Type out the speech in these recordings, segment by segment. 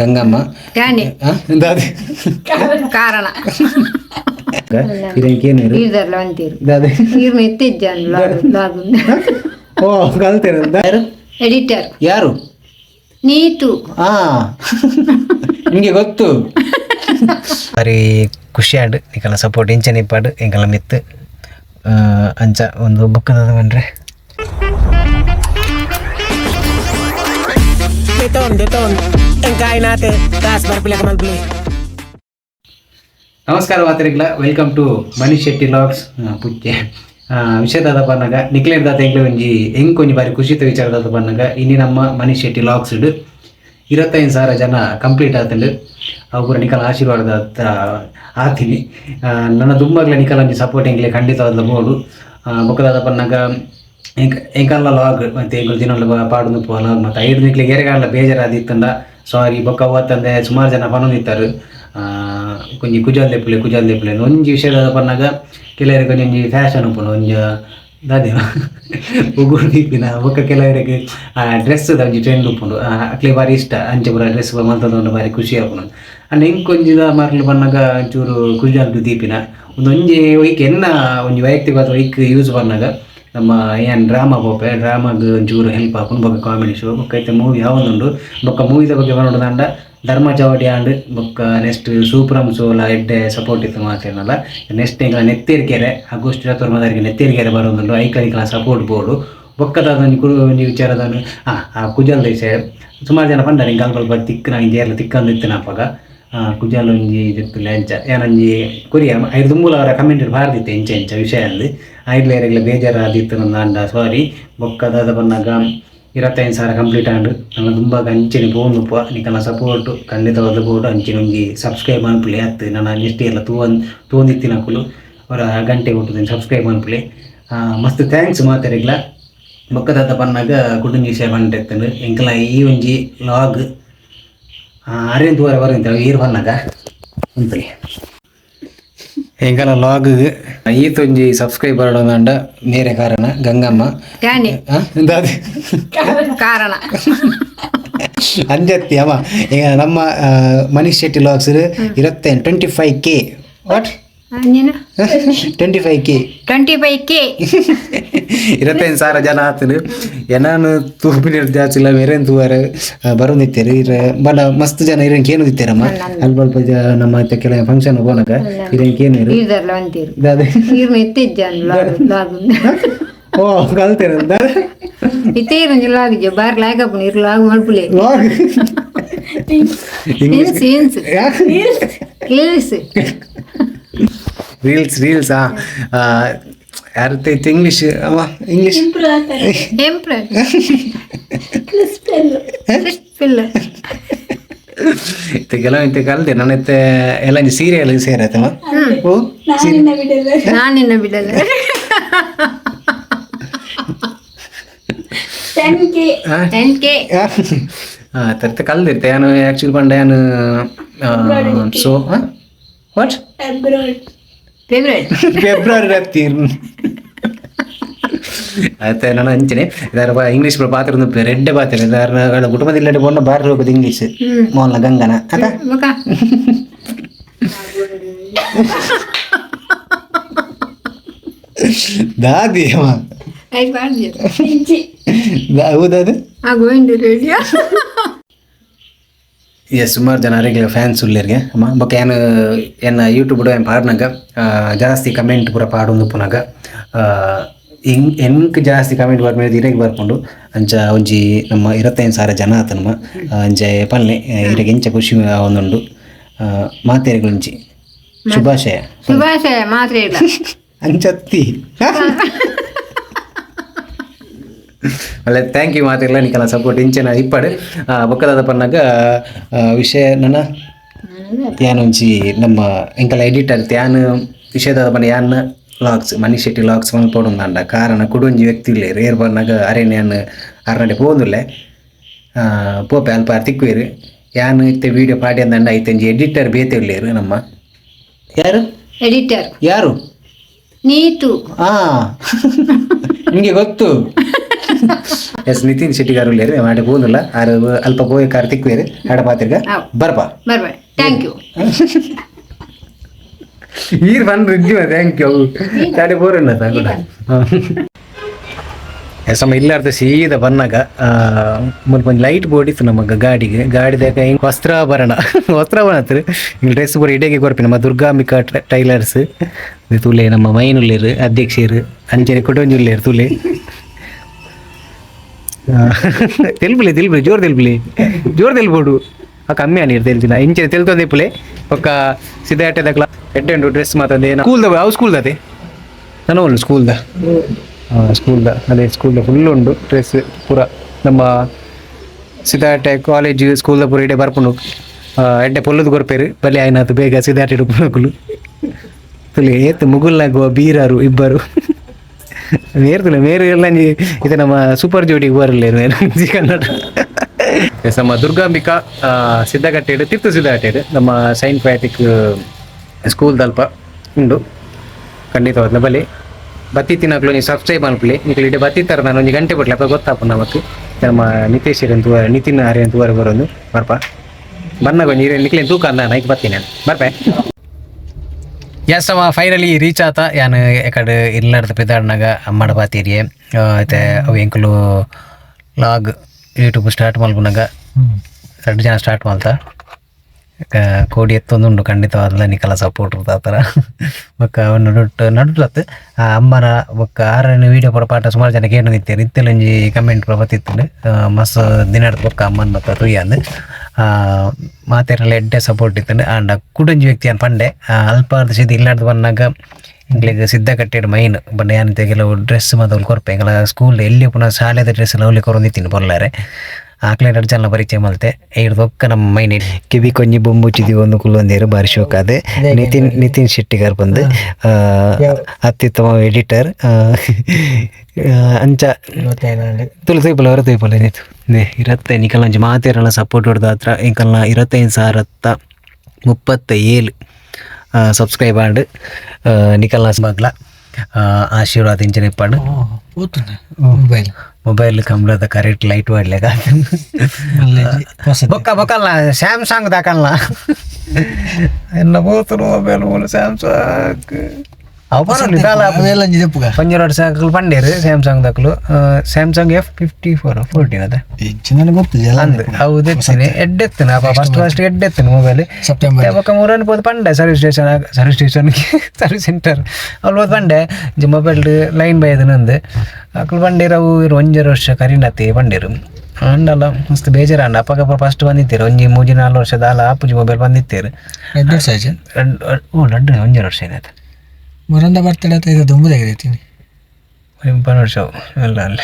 ಗಂಗಮ್ಮ? ದಾದಿ. ಕಾರಣ. ಇದೆಲ್ಲ ಅಂತೀರು. ದಾದಿ. ಓ ಎಡಿಟರ್ ಯಾರು? ನೀತು. ಹಾ ನಿಮಗೆ ಗೊತ್ತು. ಬರಿ ಖುಷಿ ಆಡು ನಿಕಲ ಸಪೋರ್ಟ್ ಇಂಚನ ಇಪ್ಪಾಡು ಎಂಕಲ ಮಿತ್ತು. ಆ, ಅಂಚ ಒಂದು ಬುಕ್ ಬಂದ್ರೆ Deton, deton. kain natin. Ka mag-play. ನಮಸ್ಕಾರ ವಾತರಿಗಳ welcome to Manish Shetty logs ಪುಚ್ಚೆ ವಿಷಯದಾದ ಪನ್ನಗ ನಿಕ್ಲೇರ್ ದಾತ ಎಂಕ್ಲೆ ಒಂಜಿ ಎಂಕ್ ಒಂಜಿ ಬಾರಿ ಖುಷಿತ ವಿಚಾರದಾದ ಪನ್ನಗ ಇನ್ನಿ ನಮ್ಮ ಮನೀಶ್ ಶೆಟ್ಟಿ ಲಾಗ್ಸ್ ಇಡು ಇರತ್ತೈದು ಸಾವಿರ ಜನ ಕಂಪ್ಲೀಟ್ ಆತಂಡು ಅವು ಪೂರ ನಿಕಲ ಆಶೀರ್ವಾದ ಆತೀನಿ ನನ್ನ ದುಂಬಗ್ಲ ನಿಕಲ ಒಂಜಿ ಸಪೋರ್ಟ್ ಎಂಕ್ಲೆ ಖಂಡಿತವಾದ ಬೋಡು ಬೊಕ್ಕದಾದ ಪನ್ನಗ ಎಂಕ ಎಂಕಲ್ಲ ಲಾಗ್ ಮತ್ತೆ ಎಂಕಲ್ ದಿನ ಪಾಡು ಪೋ ಲಾಗ್ ಮತ್ತೆ ಐದು ನಿಕ್ಲೆ ಗೆರೆಗಾಲ ಬೇಜಾರಾದಿತ್ತಂಡ ಸಾರಿ, ಬೊಕ್ಕ ಅವತ್ತಂದೆ ಸುಮಾರು ಜನ ಪನೊಂದಿತ್ತಾರೆ ಕೊಂಚ ಕುಜಾಲ್ ದೇಪ್ಲೆ ಕುಜಾಲ್ ದೇಪ್ಲೆ ಒಂಜಿ ವಿಷಯದ ಪನ್ನಾಗ ಕೆಲವರಿಗೆ ಒಂಜಿ ಫ್ಯಾಷನ್ ಉಪ್ಪು ಒಂಜ ದಾದೆ ಉಗುರು ದೀಪಿನ, ಬೊಕ್ಕ ಕೆಲವರಿಗೆ ಡ್ರೆಸ್ ಒಂಜಿ ಟ್ರೆಂಡ್ ಉಪ್ಪುಂಡು ಅಕ್ಲೆ ಬಾರಿ ಇಷ್ಟ ಅಂಚೆ ಪೂರ ಡ್ರೆಸ್ ಮಂತದೊಂದು ಬಾರಿ ಖುಷಿ ಆಪುನು ಅಂಡ್ ಹೆಂಗೆ ಕೊಂಚಿದ ಪನ್ನಗ ಪನ್ನಾಗ ಒಂಚೂರು ಕುಜಾಲ್ ದೀಪಿನ ಒಂದು ಒಂಜಿ ವೈಕ್, ಎನ್ನ ಒಂಜಿ ವೈಯಕ್ತಿಕವಾದ ವೈಕ್ ಯೂಸ್ ಪನ್ನಾಗ ನಮ್ಮ ಏನು ಡ್ರಾಮಾ ಪೋಪೆ ಡ್ರಾಮಾಗ ಒಂಚೂರು ಹೆಲ್ಪ್ ಹಾಕೊಂಡು ಬೊಕ್ಕ ಕಾಮಿಡಿ ಶೋ ಬೊಕ್ಕ ಮೂವಿ ಯಾವೊಂದುಂಡು ಬೊಕ್ಕ ಮೂವಿದ ಬಗ್ಗೆ ಬರೋದಂಡ ಧರ್ಮ ಚೌಡಿ ಆಂಡ್ ಬೊಕ್ಕ ನೆಕ್ಸ್ಟ್ ಸೂಪ್ರಮ್ ಸೋಲ ಎಡ್ಡೆ ಸಪೋರ್ಟ್ ಇತ್ತು ಮಾತೇನಲ್ಲ ನೆಕ್ಸ್ಟ್ ಈಗ ನೆತ್ತೇರಿಕೆರೆ ಆಗಸ್ಟ್ ಇರತ್ತೊಂಬತ್ತಾರಿಗೆ ನೆತ್ತೇರಿಕೆರೆ ಬರೋದುಂಡು ಐಕೈಕಲ ಸಪೋರ್ಟ್ ಬೋರ್ಡು ಬೊಕ್ಕದಾದ ಕುರು ಒಂಜಿ ವಿಚಾರದ ಹಾಂ ಆ ಕುಜಲ್ ದೇಶ ಸುಮಾರು ಜನ ಪಂಡಾರೆ ಹಿಂಗೆ ಬರ್ ತಿಕ್ಕ ನಂಗೆ ಜೇರ್ಲ ತಿಕ್ಕಂದು ಆ, ಕುಜಲ್ ಒಂಜಿ ಇದಿತ್ತು ಲೆಂಚ ಏನಂಜಿ ಕುರಿಯ ಐದು ತುಂಬುಲ ಕಮೆಂಟ್ ಬಾರ್ದಿತ್ತು ಇಂಚ ಇಂಚ ವಿಷಯ ಐಡ್ಲೇರೆಗ್ಲ ಬೇಜಾರಾದಿತ್ತು ನನ್ನ ಅಂಡ ಸಾರಿ ಬೊಕ್ಕದಾದ ಬಂದಾಗ ಇರತ್ತೈದು ಸಾವಿರ ಕಂಪ್ಲೀಟ್ ಆಂಡು ನನ್ನ ತುಂಬ ಅಂಚಿನ ಬೋನು ಪೋ ನಿಕನ ಸಪೋರ್ಟ್ ಖಂಡಿತವಾದ ಬೋರ್ಡು ಅಂಚಿನ ಒಂಜಿ ಸಬ್ಸ್ಕ್ರೈಬ್ ಅನ್ಪುಲಿ ಆಯ್ತು ನನ್ನ ನೆಕ್ಸ್ಟ್ ಎಲ್ಲ ತೂವನ್ ತೂಂದಿತ್ತಿನಕುಲು ಅವರ ಗಂಟೆ ಕೊಟ್ಟು ಸಬ್ಸ್ಕ್ರೈಬ್ ಅನ್ಪುಲಿ ಮಸ್ತ್ ಥ್ಯಾಂಕ್ಸ್ ಮಾತಾರಿಗ್ಲ ಬೊಕ್ಕದಾದ ಪನ್ನಾಗ ಕುಟುಂಬ ವಿಷಯ ಬಂಡೆತ್ತಂಡು ಎಂಕಲ ಈ ಒಂಜಿ ಲಾಗ್ ಅರೇನ್ ತೂವರೆ ಬರೋಂತ ಈರು ಬಂದಾಗ ಅಂಪಲಿ ಎಂಕಲ ಲಾಗ್ ಈತೊಂಜಿ ಸಬ್ಸ್ಕ್ರೈಬರ್ ಅಂಡ ನೇರೆ ಕಾರಣ ಗಂಗಮ್ಮ? ದಾದಿ ಕಾರಣ. ಅಂಜತ್ತಿ ಅಮ್ಮ ಈಗ ನಮ್ಮ ಮನೀಶ್ ಶೆಟ್ಟಿ ಲಾಗ್ಸ್ ಇರುತ್ತೆ twenty five K what twenty five K twenty five K. ಇರತ್ತೈದು ಸಾವಿರ ಜನ ಆತನು. ಏನಾನು ತೂಪಿನ ಜಾಸ್ತಿ ಇಲ್ಲ ಮೇರೇನ್ ತೂವಾರ ಬರೋದಿತ್ತೇರಿ ಇರ ಬಡ ಮಸ್ತ್ ಜನ ಇರಂಗ್ ಏನು ಇತ್ತೇರಮ್ಮ? ಅಲ್ಪ ಅಲ್ಪ ನಮ್ಮ ಕೆಲ ಫಂಕ್ಷನ್ ಹೋಗೋಣಕ ಇರಂಗ್ ಏನು ಇರು. ಇದೆಲ್ಲ ಅಂತೀರು. ಇತ್ತೆ ಲಾಗು ಲಾಗು ಓ ಕಲ್ತೇನೆ ಲಾಗಿಜ ಬಾರ್ ಲಾಗಪ್ಪನ ಇರು ಲಾಗು ಮಲ್ಪುಲೆ ಲಾಗ್ ಇನ್ಸ್ ಇನ್ಸ್ ಇಲ್ಸ್ ರೀಲ್ಸ್ ರೀಲ್ಸ್ ಯಾರತ್ತ ಇತ್ತು ಇಂಗ್ಲೀಷ್ ಅವ ಇಂಗ್ಲೀಷ್ ಎಂಪ್ರರ್ ಫಿಲ್ ಇತ್ತೆ ಕೆಲವು ಇತ್ತೆ ಕಲ್ತೆ ನನ್ನ ಇತ್ತೆ ಎಲ್ಲ ಸೀರಿಯಲ್ ಸೇರತ್ತವ ಓ ನಾನಿನ್ನ ಬಿಡಲ್ಲ. ಟೆನ್ ಕೆ ಹಾಂ ತರ್ತೆ ಕಲ್ದಿರ್ತೆ. ನಾನು ಆ್ಯಕ್ಚುಲಿ ಪಂಡ ನಾನು ಸೊ ವಾಟ್ ಫೇವ್ರೇಟ್ ಫೆಬ್ರವರಿ ಹತ್ತೀರ್ ಆಯ್ತು ನಾನು ಅಂಚನೆ ಇದಾರ ಇಂಗ್ಲೀಷ್ ಪಾತ್ರ ಒಂದು ರೆಡ್ಡೆ ಪಾತ್ರ ಇದಾರ ಕುಟುಂಬದಲ್ಲಿ ಬಣ್ಣ ಬಾರಿ ಹೋಗೋದು ಇಂಗ್ಲೀಷ್ ಮೋಲ್ನ ಗಂಗನ ಅದ ಮಗ ದಾದಿ ಅವ ಐದು ಬಾರ್ದು ದಾ- ಹೌದದು ಆ ಗೋವಿಂದ ರೇಡಿಯೋ ಎಸ್ ಸುಮಾರು ಜನ ರೆಗ್ಯುಲರ್ ಫ್ಯಾನ್ಸ್ ಉಳ್ಳೇರಿಗೆ. ಅಮ್ಮ ಬೊಕ್ಕ ಏನು ಏನು ಯೂಟ್ಯೂಬ್ ಏನು ಪಾಡ್ನಾಗ ಜಾಸ್ತಿ ಕಮೆಂಟ್ ಪೂರ ಪಾಡೊಂದು ಪುನಗ ಹಿಂಗ್ ಎಂಕ್ ಜಾಸ್ತಿ ಕಮೆಂಟ್ ಬರ್ಮೇಲೆ ಇರಗೆ ಬರ್ಕೊಂಡು ಅಂಚ ಒಂಜಿ ನಮ್ಮ ಇರತ್ತೈದು ಸಾವಿರ ಜನ ಆತ ನಮ್ಮ ಅಂಚೆ ಪಲ್ಲೆ ಇರಗೆ ಎಂಚ ಖುಷಿ ಒಂದುಂಡು ಮಾತೇರಿಗುಂಚಿ ಶುಭಾಶಯ. ಶುಭಾಶಯ ಮಾತ್ರ ಅಂಚತ್ತಿ. ಒಳ್ಳೆ ಥ್ಯಾಂಕ್ ಯು ಮಾತಿಲ್ಲ ನಿಕಲ ಸಪೋರ್ಟ್ ಇಂಚೆನ ಇಪ್ಪಡು. ಬೊಕ್ಕದಾದ ಪನ್ನಾಗ ವಿಷಯ ನನ್ನ? ಯಾನೊಂಜಿ ನಮ್ಮ ಇಂಕಲ ಎಡಿಟರ್ ತ್ಯಾನ್ ವಿಷಯದಾದ ಪನ್ನ ಯಾನ್? ಲಾಗ್ಸ್ ಮನೀಶ್ ಶೆಟ್ಟಿ ಲಾಗ್ಸ್ ಮಲ್ಪೊಡುಂದಂಡ ಕಾರಣ ಕುಡೊಂಜಿ ವ್ಯಕ್ತಿ ಇಲ್ಲ ರೇರ್ ಪನ್ನಾಗ ಅರೇನ್ ಯಾನ್ ಅರ್ನಡೆ ಪೋಂದುಲ್ಲೆ ಪೋಪೆ ಅಲ್ಪ ತಿಕ್ಕುವೆರು. ಯಾನ್ ಇತ್ತೆ ವಿಡಿಯೋ ಪಾಡಿ ಅಂದಂಡ ಐತಂಜಿ ಎಡಿಟರ್ ಬೇತೆ ಇಲ್ಲೇರು ನಮ್ಮ. ಯಾರು? ಎಡಿಟರ್ ಯಾರು? ನೀತು. ಹಾ ನಿಮಗೆ ಗೊತ್ತು. ಎಸ್ ನಿತಿನ್ ಶೆಟ್ಟಿಗಾರು ಇಲ್ಲೇರಿ ಮಾಡಿ ಕೂದಲ್ಲ ಆರು ಅಲ್ಪ ಗೋಯ ಕಾರ್ತಿಕ್ ಬೇರೆ ಹಾಡ ಪಾತ್ರಿಗ ಬರ್ಬಾ ಬರ್ಬಾ ಥ್ಯಾಂಕ್ ಯು ಈರ್ ಬಂದ್ರೆ ಇದ್ದೀವ ಥ್ಯಾಂಕ್ ಯು ತಾಡಿ ಬೋರಣ್ಣ ತಾಂಗುಡ ಸಮ ಇಲ್ಲಾರ್ದ ಸೀದ ಬನ್ನಾಗ ಮುಲ್ಪ ಒಂದು ಲೈಟ್ ಬೋರ್ಡಿತ್ತು ನಮಗೆ ಗಾಡಿಗೆ ಗಾಡಿದಾಗ ಹಿಂಗೆ ವಸ್ತ್ರಾಭರಣ ವಸ್ತ್ರಾಭರಣ ಹತ್ರ ಹಿಂಗೆ ಡ್ರೆಸ್ ಬರೋ ಇಡೇಗೆ ಕೊರ್ಪಿ ನಮ್ಮ ದುರ್ಗಾಂಬಿಕಾ ಟೈಲರ್ಸ್ ತುಲೆ ನಮ್ಮ ಮೈನುಳ್ಳೇರು ಅಧ್ಯಕ್ಷರು ಅಂಜನೆ ಕೊಡೋಂಜುಳ್ಳೇರು ತುಲೆ తెలుపులే తెలుపు జోరు తెలుపులే జోరు తెలుపుడు ఆ కమ్మి అని తెలిసిన ఇంచిన తెలుతుంది ఇప్పులే ఒక సిద్ధార్థ దగ్గర ఎట్టండు డ్రెస్ మాత్రం స్కూల్ దా అవు స్కూల్ దా ನಾನು ಒಂದು ಸ್ಕೂಲ್ದ ಸ್ಕೂಲ್ದ ಅದೇ ಸ್ಕೂಲ್ದ ಫುಲ್ ಉಂಡು ಡ್ರೆಸ್ ಪೂರ ನಮ್ಮ ಸಿದ್ಧಾರ್ಥ ಕಾಲೇಜ್ ಸ್ಕೂಲ್ದ ಪೂರ ಇಡೆ ಬರ್ಪುಂಡು ಆ, ಎಡ್ಡೆ ಪೊಲ್ಲದು ಕೊರ್ಪೇರು ಬಲಿ ಆಯ್ನಾತು ಬೇಗ ಸಿದ್ಧಾರ್ಥ ಇಡುಪುಣಕುಲು ತುಲಿ ಏತ್ ಮುಗುಲ್ನಾಗುವ ಬೀರಾರು ಇಬ್ಬರು ಎಲ್ಲ ನೀ- ಇದು ನಮ್ಮ ಸೂಪರ್ ಜೋಡಿಗೆ ಬರಲ್ಲ ಜಿ ಕನ್ನಡ. ನಮ್ಮ ದುರ್ಗಾಂಬಿಕಾ ಆ, ಸಿದ್ದಗಟ್ಟೆಡು ತಿರ್ತು ಸಿದ್ದಗಟ್ಟೆಡು ನಮ್ಮ ಸೈನ್ ಫ್ಯಾಟಿಕ್ ಸ್ಕೂಲ್ ದಲ್ಪ ಉಂಡು ಖಂಡಿತವಾದ ಬಲಿ ಬತ್ತಿ ತಿನ್ನಕ್ಲು ನೀವು ಸಬ್ಸ್ಕ್ರೈಬ್ ಮಾಡ್ಕೊಳ್ಳಿ. ನೀವು ಇಡೀ ಬತ್ತಿ ತರ ನಾನು ಒಂದು ಗಂಟೆ ಬಿಡ್ಲಿ ಅಪ್ಪ ಗೊತ್ತಾಪ ನಮಗೆ. ನಮ್ಮ ನಿತೇಶ್ ಅಂತ ನಿತಿನ್ ಆರ್ಯ ಅಂತ ಬರೋದು. ಬರ್ಪ. ಬನ್ನಾಗ ನೀರು ನಿಕ್ಲೇನು ತೂಕ ಅಂದ ನೈಕ್ ಬರ್ತೀನಿ ಬರ್ಪೆ. ಎಸ್ ಅವ ಫೈನಲಿ ರೀಚ್ ಆತ. ಯಾನ್ ಎಕಡೆ ಇಲ್ಲಾರ್ದ ಪೆದಾಡ್ನಾಗ ಅಮ್ಮಡ ಬಾತೀರಿ. ಮತ್ತೆ ಅವು ಲಾಗ್ ಯೂಟ್ಯೂಬ್ ಸ್ಟಾರ್ಟ್ ಮಲ್ಪನಾಗ ಎರಡು ಜನ ಸ್ಟಾರ್ಟ್ ಮಾಡ್ತಾ. ಕೋಡಿ ಎತ್ತೊಂದುಂಡು ಖಂಡಿತವಾದ್ಲ ನಿಕಲ ಸಪೋರ್ಟ್ ಇರ್ತ ಆ ಥರ ಬೊಕ್ಕ ಅವನು ನಡುಟ್, ನಡುಟ್ಲತ್ತು. ಆ, ಅಮ್ಮನ ಬೊಕ್ಕ ಆರನೇ ವೀಡಿಯೋ ಪೂರ ಪಾಠ ಸುಮಾರು ಜನಕ್ಕೆ ಏನು ನಿತ್ಯ. ನಿತ್ಯಲೊಂಜಿ ಕಮೆಂಟ್ ಪೂರ ಬತ್ತಿತ್ತು ಮಸ್ ದಿನ ಬೊಕ್ಕ ಅಮ್ಮನ ಬತ್ತ ಮಾತೆರೆಲ್ಲ ಎಡ್ಡೆ ಸಪೋರ್ಟ್ ಇತ್ತು ಆಂಡ ಕುಡಂಜಿ ವ್ಯಕ್ತಿ ಅನ್ ಪಂಡೆ ಆ, ಅಲ್ಪ ಅರ್ಧ ಸಿದ್ಧ ಇಲ್ಲಾರ್ದು ಬಂದಾಗ ಇಂಗ್ಲಿಗೆ ಸಿದ್ಧ ಕಟ್ಟಿಡ್ ಮೈನ್ ಬಂಡ ಯಾನ್ ಕೆಲವು ಡ್ರೆಸ್ ಮತ್ತು ಕೊರ್ಪೆ ಸ್ಕೂಲ್ ಎಲ್ಲಿ ಪುನಃ ಶಾಲೆದ ಡ್ರೆಸ್ ಎಲ್ಲ ಅವ್ಲಿ ಕೊರೊಂದಿತ್ತೀನಿ ಬರ್ಲಾರೆ ಆಕ್ಲೆ ಎರಡು ಜನ ಪರಿಚಯ ಮಲ್ತೆ ಹಿಡ್ದೊಕ್ಕ ನಮ್ಮ ಮೈನ್ ಕಿವಿ ಕೊಂಜಿ ಬೊಂಬುಚ್ಚಿದಿ ಒಂದು ಕುಲ್ಲೊಂದೇರು ಬಾರಿ ಶೋಕ ಅದೇ ನಿತಿನ್ ನಿತಿನ್ ಶೆಟ್ಟಿಗಾರ್ ಬಂದು ಅತ್ಯುತ್ತಮ ಎಡಿಟರ್ ಅಂಚ ತುಳು ತೈಪಲ ಹೊರ ತೈಪಲ ನೀತು. ನೇ ಇರತ್ತೆ ನಿಕಲ್ನ ಅಂಚ ಮಾತೇರಲ್ಲ ಸಪೋರ್ಟ್ ಹೊಡೆದ ಹತ್ರ. ಇಂಕಲ್ನ ಇರತ್ತೈದು ಸಾವಿರತ್ತ ಮುಪ್ಪತ್ತ ಏಳು ಸಬ್ಸ್ಕ್ರೈಬ್ ಆಂಡ್ ನಿಕಲ್ನ ಮಗ್ಲ ಆಶೀರ್ವಾದ ಇಂಚನೆ ಓದ್ತಾನೆ ಮೊಬೈಲ್ ಮೊಬೈಲ್ ಕಂಬ್ಳದ ಕರೆಕ್ಟ್ ಲೈಟ್ ಮಾಡ್ಲಿಕ್ಕ ಬೊಕ್ಕ ಬೊಕ್ಕಲ್ಲ ಸ್ಯಾಮ್ಸಂಗ್ ದಾಕಲ್ಲ ಎಲ್ಲ ಬೋತರು ಮೊಬೈಲ್ ಸ್ಯಾಮ್ಸಂಗ್ ಬರಲ್ಲ ಕಾಲ ಅವೆಲ್ಲ ಜಪ್ಪುಗ ಪಂಜರ ಸಾಕಲು ಪಂಡೇರು Samsung ದಾಕಲು. Samsung F fifty four fourteen ಅದ. ನನಗೆ ಗೊತ್ತಿಲ್ಲ ಅಂದ್ ಹೌದು ಎತ್ತಿನಿ ಎಡ್ಡೆತ್ತಿನ ಫಸ್ಟ್ ಫಸ್ಟ್ ಎಡ್ಡೆತ್ತಿನ ಮೊಬೈಲ್ ಸೆಪ್ಟೆಂಬರ್ ಬೊಕ್ಕ ಮೂರನ್ನು ಹೋದ್ ಪಂಡೆ ಸರ್ವಿಸ್ ಸ್ಟೇಷನ್ ಸರ್ವಿಸ್ ಸ್ಟೇಷನ್ಗೆ ಸರ್ವಿಸ್ ಸೆಂಟರ್ ಅಲ್ಲಿ ಹೋದ್ ಪಂಡೆ ಜಿ ಮೊಬೈಲ್ ಲೈನ್ ಬೈದು ನಂದು. ಅಕ್ಲು ಬಂಡೇರು ಅವು ಇರು ಒಂಜರ ವರ್ಷ ಕರಿಂಡತ್ತಿ ಬಂಡೇರು ಅಂಡಲ್ಲ ಮಸ್ತ್ ಬೇಜಾರ ಅಂಡ ಅಪ್ಪಗ ಫಸ್ಟ್ ಬಂದಿತ್ತೀರು. ಒಂಜಿ ಮೂಜಿ ನಾಲ್ಕು ವರ್ಷದ ಅಲ್ಲ ಅಪ್ಪುಜಿ ಮೊಬೈಲ್ ಬಂದಿತ್ತೀರು. ಸೈಜ್ ಓ ಲಡ್ಡು ಒಂಜರ ವರ್ಷ ಏನಾಯ್ತು? ಮೊರಂದ ಬರ್ತಡೆ ಅಂತ ಇದು ದುಂಬು ತೆಗೆದೈತೀನಿ ಪನ್ನೂರು ವರ್ಷ ಎಲ್ಲ ಅಲ್ಲ.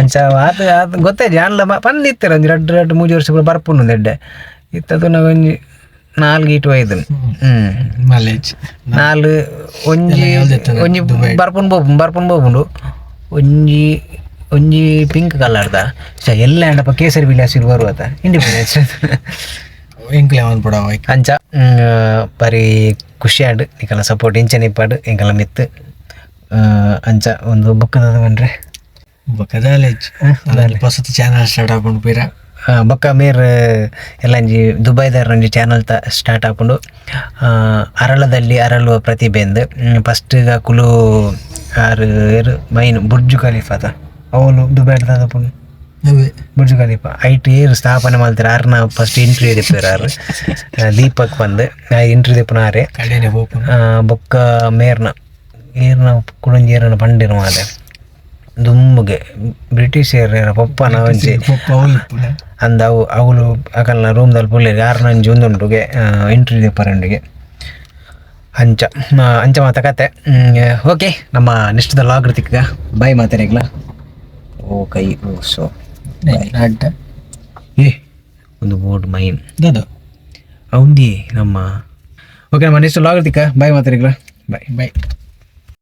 ಅಂಚ ಆತ ಆತ ಗೊತ್ತಾಯ್ತು ಅಲ್ಲ ಪಂದಿತ್ತೀರ ಒಂಜಿ ಎರಡು ಎರಡು ಮೂಜಿ ವರ್ಷ ಬರ್ಪುಂಡು ಎಡ್ಡೆ. ಇತ್ತದು ನಾವು ಒಂಜಿ ನಾಲ್ಕು ಇಟ್ಟು ಐದು ಹ್ಮ್ ಮಲೇಜ್ ನಾಲ್ ಒಂಜಿ ಒಂಜಿ ಬರ್ಪುನ್ ಬೋಪುಂಡು ಬರ್ಪುನ್ ಬೋಪುಂಡು ಒಂಜಿ ಒಂಜಿ ಪಿಂಕ್ ಕಲರ್ದ. ಸ ಎಲ್ಲ ಅಂಡಪ್ಪ ಕೇಸರಿ ವಿಲಾಸಿಲ್ ಬರುವತ. ಇಂಡಿಪೆಂಡೆನ್ಸ್ ಬಿಡವ ಅಂಚ ಬರೀ ಖುಷಿ ಆಡು ಈಗೆಲ್ಲ ಸಪೋರ್ಟ್ ಇಂಚನೆ ಇಪ್ಪಾಡು ಹಿಂಗೆಲ್ಲ ಮಿತ್ತು. ಆ, ಅಂಚ ಒಂದು ಬುಕ್ಕದ ಬಂದ್ರೆ ಹೊಸತಿ ಚಾನಲ್ ಸ್ಟಾರ್ಟ್ ಆಗ್ಕೊಂಡು ಬೀರ. ಬೊಕ್ಕ ಮೇರ್ ಎಲ್ಲಂಜಿ ದುಬೈದಾರ ಒಂಜಿ ಚಾನಲ್ ತ ಸ್ಟಾರ್ಟ್ ಆಪುಂಡು ಆ, ಅರಳದಲ್ಲಿ ಅರಳುವ ಪ್ರತಿಭೆಂದು ಫಸ್ಟ್ ಕುಲು ಆರು ಏರು ಮೈನ್ ಬುರ್ಜು ಖಲೀಫಾದ ಅವನು ದುಬೈಡ್ ದಾದಪುಂಡು ಅವೇ ಬುರ್ಜು ಖಲೀಫಾ ಐಟ್ ಏರು ಸ್ಥಾಪನೆ ಮಾಡ್ತಾರೆ ಆರ್ನ ಫಸ್ಟ್ ಇಂಟ್ರಿ ದಿಪ್ಪರು ಆರು ದೀಪಕ್ ಬಂದು ಇಂಟ್ರಿ ದಿಪ್ಪನ ಆರೆ ಬೊಕ್ಕ ಮೇರ್ನ ಏರ್ನ ಕುಡಂಜಿ ಏರನ ಪಂಡಿರು ಮಾದೆ ದುಂಬುಗೆ ಬ್ರಿಟಿಷ್ ಏರ್ನ ಪಪ್ಪನ ಒಂಜಿ ಅಂದ ಅವು ಅವಳು ಅಕಲ್ನ ರೂಮ್ದಲ್ಲಿ ಪುಳ್ಳಿ ಆರು ನಂಜಿ ಒಂದುಂಟುಗೆ ಎಂಟ್ರಿ ದಿಪ್ಪರಂಡಿಗೆ ಅಂಚ ಅಂಚ ಮಾತ ಕತೆ. ಓಕೆ ನಮ್ಮ ನೆಕ್ಸ್ಟ್ ಲಾಗ್ ಬೈ ಬಾಯ್ ಮಾತಾಡಿಗ್ಲ ಓ ಕೈ ಓ ಸೊ. ಅಡ್ಡ ಏ ಒಂದು ಬೋರ್ಡ್ ಮೈನ್ ದದು. ಅವಂದಿ ನಮ್ಮ ಓಕೆ ನಮ್ಮ ನೆಕ್ಸ್ಟ್ ಲಾಗ್ ಇರ್ತಿಕ್ಕ ಬಾಯ್ ಮಾತಾಡಿಗ್ಲ ಬಾಯ್ ಬೈ